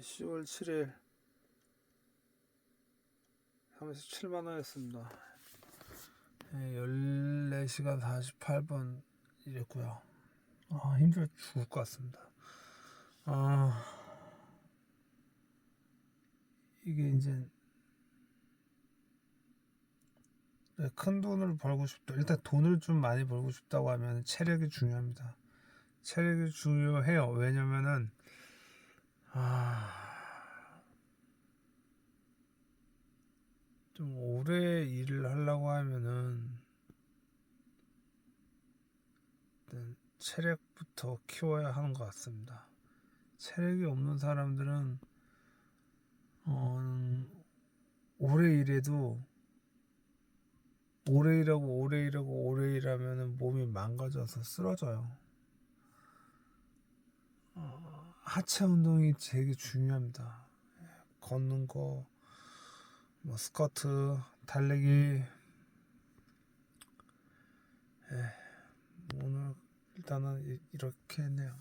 10월 7일 하면서 7만 원이었습니다. 예, 14시간 48분 이랬고요. 아, 힘들어 죽을 것 같습니다. 아, 이게 이제 네, 큰 돈을 벌고 싶다. 일단 돈을 좀 많이 벌고 싶다고 하면 체력이 중요합니다. 체력이 중요해요. 왜냐면은 아, 좀 오래 일을 하려고 하면은 일단 체력부터 키워야 하는 것 같습니다. 체력이 없는 사람들은 어, 오래 일해도 오래 일하고 오래 일하고 오래 일하면은 몸이 망가져서 쓰러져요. 어, 하체 운동이 되게 중요합니다. 예, 걷는 거, 뭐 스쿼트, 달리기. 예, 오늘 일단은 이- 이렇게 했네요.